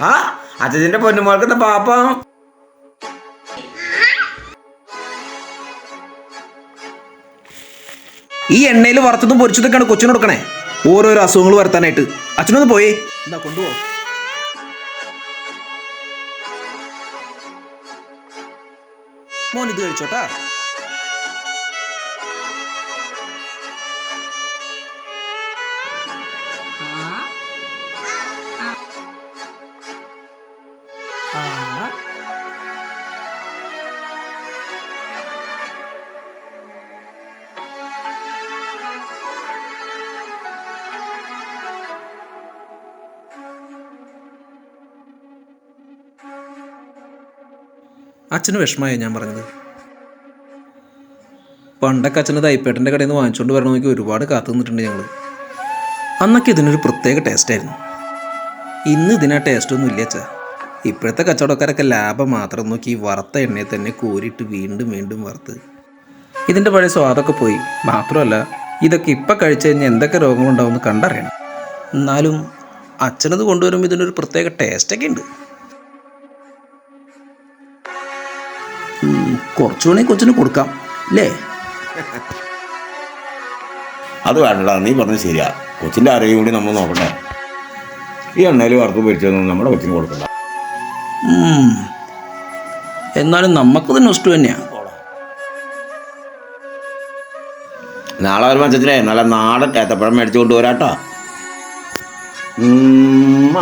ആ അച്ഛന്റെ പൊന്നുമോൾക്കുന്ന പാപ്പം? ഈ എണ്ണയിൽ വറുത്തതും പൊരിച്ചതൊക്കെയാണ് കൊച്ചിന് കൊടുക്കണേ. ഓരോരോ അസുഖങ്ങൾ വരുത്താനായിട്ട്. അച്ഛനൊന്ന് പോയി. എന്താ കൊണ്ടുപോ. മോൻ ഇത് കഴിച്ചോട്ടാ? അച്ഛന് വിഷമമായി ഞാൻ പറഞ്ഞത്. പണ്ടൊക്കെ അച്ഛന് തൈപ്പേട്ടന്റെ കടയിൽ നിന്ന് വാങ്ങിച്ചുകൊണ്ട് വരണമെങ്കിൽ ഒരുപാട് കാത്തു നിന്നിട്ടുണ്ട് ഞങ്ങൾ അന്നൊക്കെ ഇതിനൊരു പ്രത്യേക ടേസ്റ്റായിരുന്നു ഇന്ന് ഇതിനാ ടേസ്റ്റൊന്നും ഇല്ല അച്ഛാ. ഇപ്പോഴത്തെ കച്ചവടക്കാരൊക്കെ ലാഭം മാത്രം നോക്കി ഈ വറുത്ത എണ്ണയിൽ തന്നെ കോരിയിട്ട് വീണ്ടും വീണ്ടും വറുത്ത്. ഇതിന്റെ പഴയ സ്വാദൊക്കെ പോയി. മാത്രമല്ല ഇതൊക്കെ ഇപ്പം കഴിച്ചു കഴിഞ്ഞാൽ എന്തൊക്കെ രോഗങ്ങളുണ്ടാവുമെന്ന് കണ്ടറിയണം. എന്നാലും അച്ഛനത് കൊണ്ടുവരുമ്പോൾ ഇതിനൊരു പ്രത്യേക ടേസ്റ്റൊക്കെ ഉണ്ട്. ഉം, കുറച്ചുകൂടെ കൊച്ചിന് കൊടുക്കാം അല്ലേ? അത് വേണ്ടടാ നീ പറഞ്ഞത് ശരിയാ. കൊച്ചിന്റെ ആരോഗ്യം കൂടി നമ്മൾ നോക്കണ്ടേ ഈ എണ്ണയിൽ വറുത്ത് പൊരിച്ചതൊന്നും നമ്മുടെ കൊച്ചിന് കൊടുക്കണ്ട. എന്നാലും നമുക്ക് തന്നെ ഇഷ്ടം തന്നെയാണ് നാളെ ഒരു മത്സരത്തിലേ നല്ല നാടൻ ഏത്തപ്പഴം മേടിച്ചു കൊണ്ടുവരാട്ടോ. ഉമ്മ